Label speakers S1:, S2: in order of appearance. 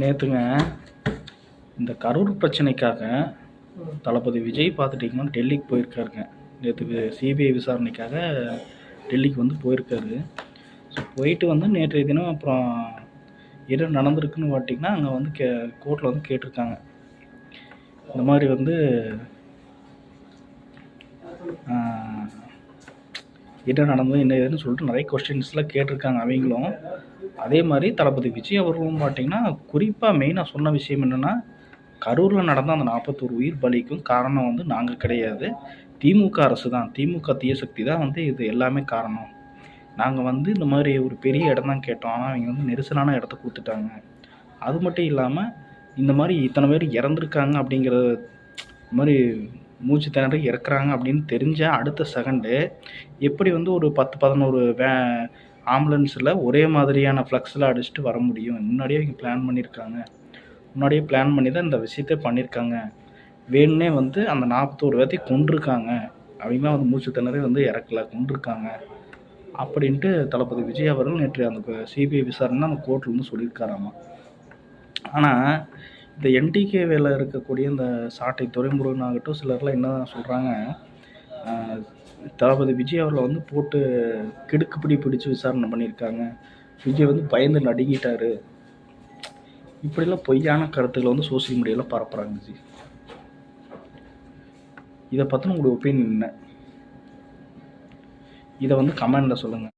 S1: நேற்றுங்க இந்த கரூர் பிரச்சனைக்காக தளபதி விஜய் பார்த்துட்டிங்கன்னா டெல்லிக்கு போயிருக்காருங்க. நேற்று சிபிஐ விசாரணைக்காக டெல்லிக்கு வந்து போயிருக்காரு. ஸோ போயிட்டு வந்து நேற்றைய தினம் அப்புறம் என்ன நடந்திருக்குன்னு பார்த்தீங்கன்னா அங்கே வந்து கே கோர்ட்டில் வந்து கேட்டிருக்காங்க. இந்த மாதிரி வந்து என்ன நடந்தது என்ன ஏதுன்னு சொல்லிட்டு நிறைய கொஸ்டின்ஸ்லாம் கேட்டிருக்காங்க அவங்களும். அதே மாதிரி தளபதி விஜய் அவர்களும் பார்த்தீங்கன்னா குறிப்பாக மெயினாக சொன்ன விஷயம் என்னென்னா கரூரில் நடந்த அந்த நாற்பத்தோரு உயிர் பலிக்கும் காரணம் வந்து நாங்கள் கிடையாது. திமுக அரசு தான். திமுக தீய சக்தி தான் வந்து இது எல்லாமே காரணம். நாங்கள் வந்து இந்த மாதிரி ஒரு பெரிய இடம் தான் கேட்டோம். ஆனால் அவங்க வந்து நெரிசலான இடத்த கொடுத்துட்டாங்க. அது மட்டும் இல்லாமல் இந்த மாதிரி இத்தனை பேர் இறந்துருக்காங்க அப்படிங்கிற மாதிரி மூச்சு திணறி இறக்குறாங்க அப்படின்னு தெரிஞ்ச அடுத்த செகண்டு எப்படி வந்து ஒரு பத்து பதினோரு வே ஆம்புலன்ஸில் ஒரே மாதிரியான ஃப்ளக்ஸில் அடிச்சுட்டு வர முடியும்? முன்னாடியே இவங்க பிளான் பண்ணியிருக்காங்க. முன்னாடியே பிளான் பண்ணி தான் இந்த விஷயத்தை பண்ணியிருக்காங்க. வேணுன்னே வந்து அந்த நாற்பத்தோரு பேர்த்தையும் கொண்டிருக்காங்க அவங்களாம் வந்து மூச்சு திணறி வந்து இறக்கல கொண்டிருக்காங்க அப்படின்ட்டு தளபதி விஜய் அவர்கள் நேற்று அந்த சிபிஐ விசாரணை அந்த கோர்ட்டில் வந்து சொல்லியிருக்காராமா. ஆனால் இந்த என்டிகே வேலை இருக்கக்கூடிய இந்த சாட்டை துறைமுருகன் ஆகட்டும் சிலர்லாம் என்ன சொல்கிறாங்க தளபதி விஜய் அவர்களை வந்து போட்டு கிடுக்குப்பிடி பிடிச்சு விசாரணை பண்ணியிருக்காங்க. விஜய் வந்து பயந்து நடுங்கிட்டார். இப்படிலாம் பொய்யான கருத்துக்களை வந்து சோஷியல் மீடியாவில் பரப்புகிறாங்க ஜி இதை பற்றின உங்களுடைய ஒப்பீனியன் என்ன? இதை வந்து கமெண்டில் சொல்லுங்கள்